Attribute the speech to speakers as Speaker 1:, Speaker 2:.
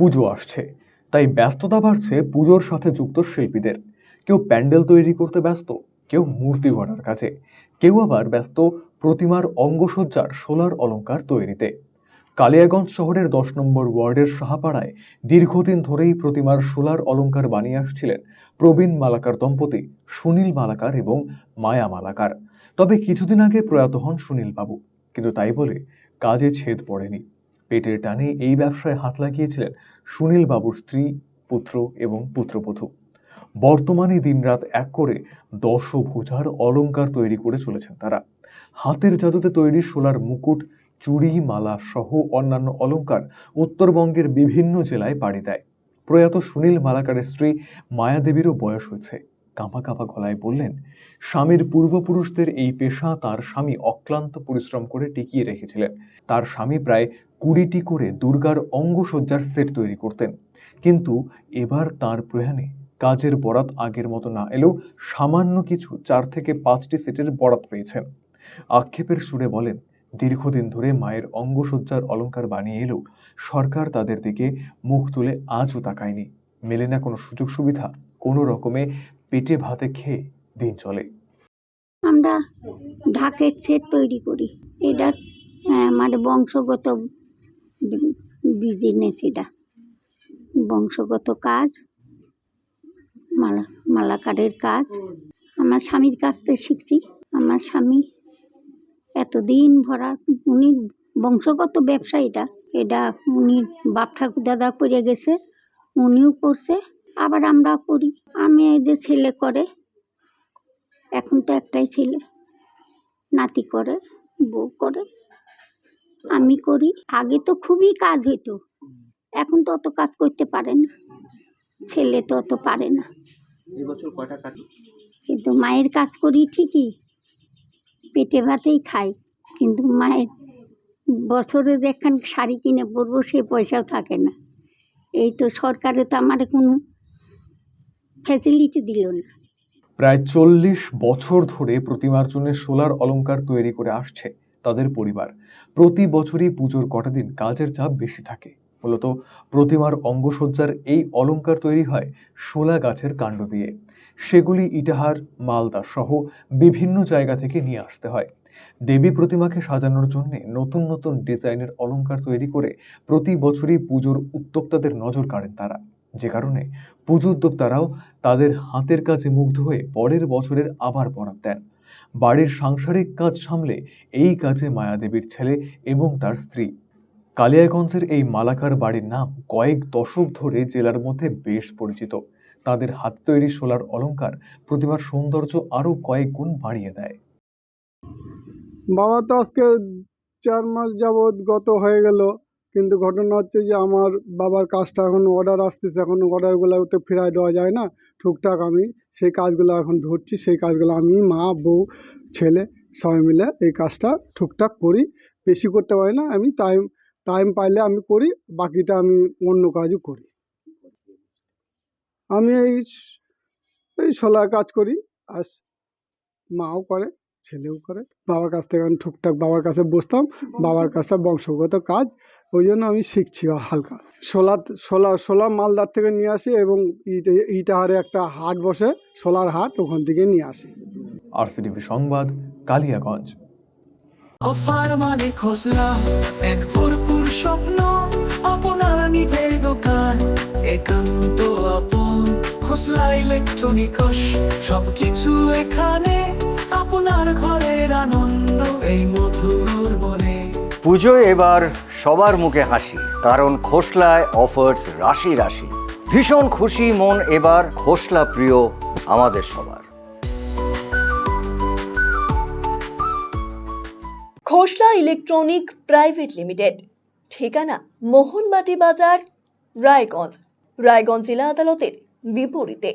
Speaker 1: পুজো আসছে। তাই ব্যস্ততা বাড়ছে পুজোর সাথে যুক্ত শিল্পীদের। কেউ প্যান্ডেল তৈরি করতে ব্যস্ত, কেউ মূর্তি গড়ার কাজে। কেউ আবার ব্যস্ত প্রতিমার অঙ্গসজ্জার সোলার অলংকার তৈরিতে। কালিয়াগঞ্জ শহরের দশ নম্বর ওয়ার্ডের সাহাপাড়ায় দীর্ঘদিন ধরেই প্রতিমার সোলার অলংকার বানিয়ে আসছিলেন প্রবীণ মালাকার দম্পতি সুনীল মালাকার এবং মায়া মালাকার। তবে কিছুদিন আগে প্রয়াত হন সুনীল বাবু কিন্তু তাই বলে কাজে ছেদ পড়েনি। পেটের টানে এই ব্যবসায় হাত লাগিয়েছিলেন সুনীল বাবুর স্ত্রী, পুত্র এবং পুত্রবধূ। বর্তমানে দিনরাত এক করে দশ ভোজার অলংকার তৈরি করে চলেছেন তারা। হাতের জাদুতে তৈরি সোলার মুকুট, চুড়ি, মালা সহ অন্যান্য অলংকার উত্তরবঙ্গের বিভিন্ন জেলায় পাড়ি দেয়। প্রয়াত সুনীল মালাকারের স্ত্রী মায়াদেবীরও বয়স হয়েছে। কাঁপা কাঁপা গলায় বললেন, স্বামীর পূর্বপুরুষদের এই পেশা তার স্বামী অক্লান্ত পরিশ্রম করে টিকিয়ে রেখেছিলেন। তার স্বামী প্রায় কুড়িটি করে দুর্গার অঙ্গসজ্জার সেট তৈরি করতেন। কিন্তু এবার তার প্রয়াণে কাজের বরাত আগের মতো না এলেও সামান্য কিছু চার থেকে পাঁচটি সেটের বরাত পেয়েছেন। আক্ষেপের সুরে বলেন, দীর্ঘদিন ধরে মায়ের অঙ্গসজ্জার অলংকার বানিয়ে এলেও সরকার তাদের দিকে মুখ তুলে আজও তাকায়নি। মেলে না কোনো সুযোগ সুবিধা কোনো রকমে পেটে ভাতে খেয়ে দিন চলে।
Speaker 2: আমরা ঢাকের সেট তৈরি করি। এটা আহ, মানে বংশগত বিজনেস এটা। বংশগত কাজ মালা মালাকারের কাজ। আমার স্বামীর কাছ থেকে শিখছি। আমার স্বামী এতদিন ভরা উনি বংশগত ব্যবসা এটা। এটা উনি বাপ ঠাকুর দাদা করে গেছে। উনিও করছে আবার আমরা করি আমি এই যে ছেলে করে এখন তো একটাই ছেলে। নাতি করে বউ করে আমি করি। আগে তো খুবই কাজ হইতো এখন তো অত কাজ করতে পারে না। ছেলে তো অত পারে না। কিন্তু মায়ের কাজ করি ঠিকই পেটে ভাতেই খাই কিন্তু মায়ের বছরে যেখান শাড়ি কিনে পরবো সে পয়সাও থাকে না। এই তো সরকারে তো আমার কোনো ফ্যাসিলিটি দিল না।
Speaker 1: প্রায় চল্লিশ বছর ধরে প্রতিমার জন্য সোলার অলংকার তৈরি করে আসছে তাদের পরিবার। প্রতি বছরই পুজোর কটা দিন কাজের চাপ বেশি থাকে। মূলত প্রতিমার অঙ্গসজ্জার এই অলংকার তৈরি হয় শোলা গাছের কাণ্ড দিয়ে। সেগুলি ইটাহার, মালদা সহ বিভিন্ন জায়গা থেকে নিয়ে আসতে হয়। দেবী প্রতিমাকে সাজানোর জন্য নতুন নতুন ডিজাইনের অলংকার তৈরি করে প্রতি বছরই পুজোর উদ্যোক্তাদের নজর কাড়েন তারা। যে কারণে পুজো উদ্যোক্তারাও তাদের হাতের কাজে মুগ্ধ হয়ে পরের বছরের আবার বরাদ দেন। বাড়ির সাংসারিক কাজ সামলে এই কাজে মায়াদেবীর ছেলে এবং তার স্ত্রী। কালিয়াগঞ্জের এই মালাকার বাড়ির নাম কয়েক দশক ধরে জেলার মধ্যে বেশ পরিচিত। তাদের হাত তৈরি সোলার অলংকার প্রতিমার সৌন্দর্য আরও কয়েক গুণ বাড়িয়ে দেয়।
Speaker 3: বাবা তো আজকে চার মাস যাবৎ গত হয়ে গেল, কিন্তু ঘটনা হচ্ছে যে আমার বাবার কাজটা এখন অর্ডার আসতেছে, এখন অর্ডারগুলো তো ফেরায় দেওয়া যায় না। টুকটাক আমি সেই কাজগুলো এখন ধরছি, সেই কাজগুলো আমি, মা, বউ, ছেলে সবাই মিলে এই কাজটা টুকটাক করি। বেশি করতে পারি না, আমি টাইম টাইম পাইলে আমি করি, বাকিটা আমি অন্য কাজও করি। আমি এই এই সোলার কাজ করি আর মাও করে ছেলেও করে। বাবার কাছ থেকে আমি টুকটাক বাবার কাছে বসতাম। বাবার কাছটা বংশগত কাজ। ওই জন্য আমি শিখছি হালকা। সোলার সোলার সোলার মালদার থেকে নিয়ে আসি এবং ইটে- ইটাহারে একটা হাট বসে। সোলার হাট ওখান থেকে নিয়ে আসি।
Speaker 1: আরসিটিভি সংবাদ কালিয়াগঞ্জ।
Speaker 4: অফার মানে খোসলা এক ভরপুর স্বপ্ন আপনার নিজের দোকান। একান্ত আপন খোসলা ইলেকট্রনিকস সবকিছু এখানে এই মধুর বনে
Speaker 5: পুজো এবার সবার মুখে হাসি কারণ খোসলায় অফার্স রাশি রাশি। ভীষণ খুশি মন এবার খোসলা প্রিয় আমাদের সবার।
Speaker 6: খোসলা ইলেকট্রনিক প্রাইভেট লিমিটেড ঠিকানা মোহনবাটি বাজার রায়গঞ্জ। রায়গঞ্জ জেলা আদালতের বিপরীতে।